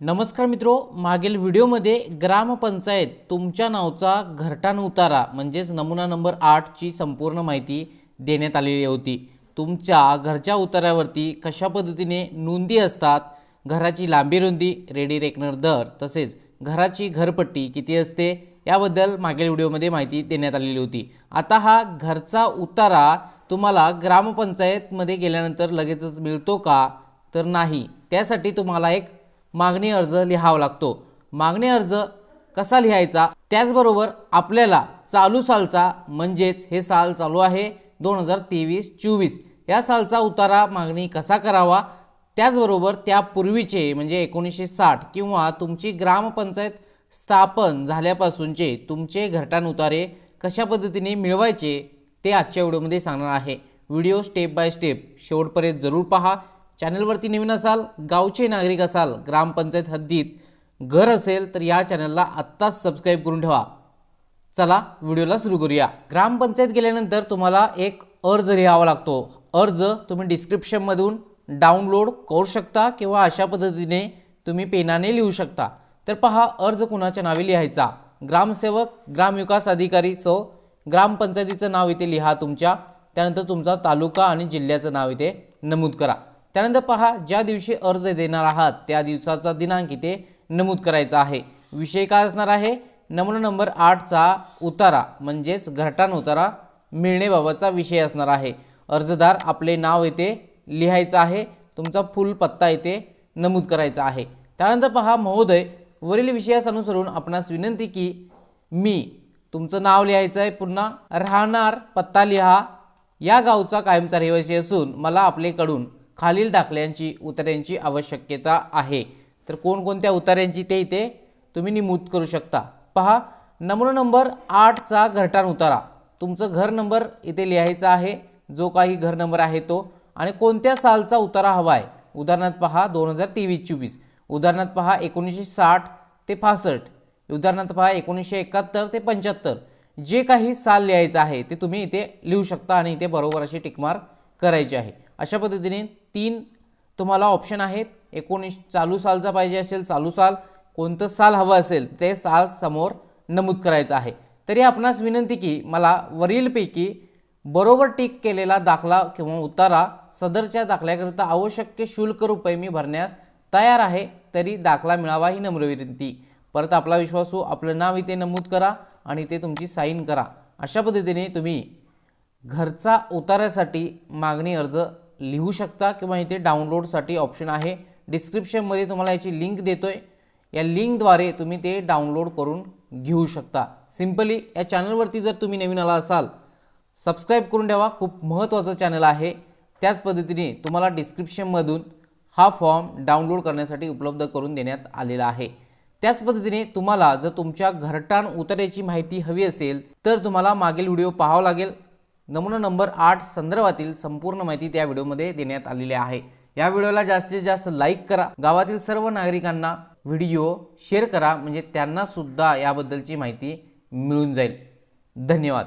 नमस्कार मित्रो मागील व्हिडिओमध्ये ग्रामपंचायत तुमच्या नावचा घरटान उतारा म्हणजेच नमुना नंबर आठची संपूर्ण माहिती देण्यात आलेली होती. तुमच्या घरच्या उतारावरती कशा पद्धतीने नोंदी असतात? घराची लांबी रुंदी रेडी रेकनर दर तसेच घराची घरपट्टी किती असते? याबद्दल मागील व्हिडिओमध्ये माहिती देण्यात आलेली होती. आता हा घरचा उतारा तुम्हाला ग्रामपंचायतमध्ये गेल्यानंतर लगेचच मिळतो का? तर नाही. त्यासाठी तुम्हाला एक मागणी अर्ज लिहावा लागतो. मागणी अर्ज कसा लिहायचा? त्याचबरोबर आपल्याला चालू सालचा म्हणजेच हे साल चालू आहे दोन हजार तेवीस चोवीस. या सालचा उतारा मागणी कसा करावा? त्याचबरोबर त्यापूर्वीचे म्हणजे एकोणीसशे साठ किंवा तुमची ग्रामपंचायत स्थापन झाल्यापासूनचे तुमचे घरटान उतारे कशा पद्धतीने मिळवायचे ते आजच्या व्हिडिओमध्ये सांगणार आहे. व्हिडिओ स्टेप बाय स्टेप शेवटपर्यंत जरूर पहा. चॅनलवरती नवीन असाल गावचे नागरिक असाल ग्रामपंचायत हद्दीत घर असेल तर या चॅनलला आत्ताच सबस्क्राईब करून ठेवा. चला व्हिडिओला सुरू करूया. ग्रामपंचायत गेल्यानंतर तुम्हाला एक अर्ज लिहावा लागतो. अर्ज तुम्ही डिस्क्रिप्शनमधून डाउनलोड करू शकता किंवा अशा पद्धतीने तुम्ही पेनाने लिहू शकता. तर पहा अर्ज कुणाच्या नावे लिहायचा? ग्रामसेवक ग्रामविकास अधिकारी सो ग्रामपंचायतीचं नाव इथे लिहा तुमच्या. त्यानंतर तुमचा तालुका आणि जिल्ह्याचं नाव इथे नमूद करा. त्यानंतर पहा ज्या दिवशी अर्ज देणार आहात त्या दिवसाचा दिनांक इथे नमूद करायचा आहे. विषय काय असणार आहे? नमुना नंबर आठचा उतारा म्हणजेच घरटान उतारा मिळणेबाबतचा विषय असणार आहे. अर्जदार आपले नाव येथे लिहायचं आहे तुमचा फुल पत्ता येथे नमूद करायचा आहे. त्यानंतर पहा महोदय वरील विषयास अनुसरून आपणास विनंती की मी तुमचं नाव लिहायचं आहे पुन्हा राहणार पत्ता लिहा. या गावचा कायमचा रहिवासी असून मला आपलेकडून खालील दाखल्यांची उतार्यांची आवश्यकता आहे. तर कोणकोणत्या उतार्यांची ते इथे तुम्ही नमूद करू शकता. पहा नमुना नंबर आठचा घरटान उतारा. तुमचं घर नंबर इथे लिहायचा आहे. जो काही घर नंबर आहे तो. आणि कोणत्या सालचा उतारा हवा आहे उदाहरणार्थ पहा दोन हजार तेवीस चोवीस. उदाहरणार्थ पहा एकोणीसशे साठ ते पासष्ट. उदाहरणार्थ पहा एकोणीसशे एकाहत्तर ते पंच्याहत्तर. जे काही साल लिहायचं आहे ते तुम्ही इथे लिहू शकता आणि इथे बरोबर अशी टिकमार्क करायची आहे. अशा पद्धतीने तीन तुम्हाला ऑप्शन आहेत. एकोणीस चालू सालचा पाहिजे असेल चालू साल. कोणतं साल हवं असेल ते साल समोर नमूद करायचं आहे. तरी आपणास विनंती की मला वरीलपैकी बरोबर टिक केलेला दाखला किंवा उतारा सदरच्या दाखल्याकरिता आवश्यक शुल्क रुपये मी भरण्यास तयार आहे तरी दाखला मिळावा ही नम्र विनंती. परत आपला विश्वासू हो, आपलं नाव इथे नमूद करा आणि ते तुमची साईन करा. अशा पद्धतीने तुम्ही घरचा उतारासाठी मागणी अर्ज लिहू शकता किंवा इथे डाउनलोडसाठी ऑप्शन आहे. डिस्क्रिप्शनमध्ये तुम्हाला याची लिंक देतो आहे या लिंकद्वारे तुम्ही ते डाउनलोड करून घेऊ शकता. सिम्पली या चॅनलवरती जर तुम्ही नवीन आला असाल सबस्क्राईब करून ठेवा. खूप महत्त्वाचं चॅनल आहे. त्याच पद्धतीने तुम्हाला डिस्क्रिप्शनमधून हा फॉर्म डाउनलोड करण्यासाठी उपलब्ध करून देण्यात आलेला आहे. त्याच पद्धतीने तुम्हाला जर तुमच्या घरटाण उतऱ्याची माहिती हवी असेल तर तुम्हाला मागील व्हिडिओ पाहावा लागेल. नमुना नंबर आठ संदर्भातील संपूर्ण माहिती त्या व्हिडिओमध्ये देण्यात आलेली आहे. या व्हिडिओला जास्तीत जास्त लाईक करा. गावातील सर्व नागरिकांना व्हिडिओ शेअर करा. म्हणजे त्यांना सुद्धा याबद्दलची माहिती मिळून जाईल. धन्यवाद.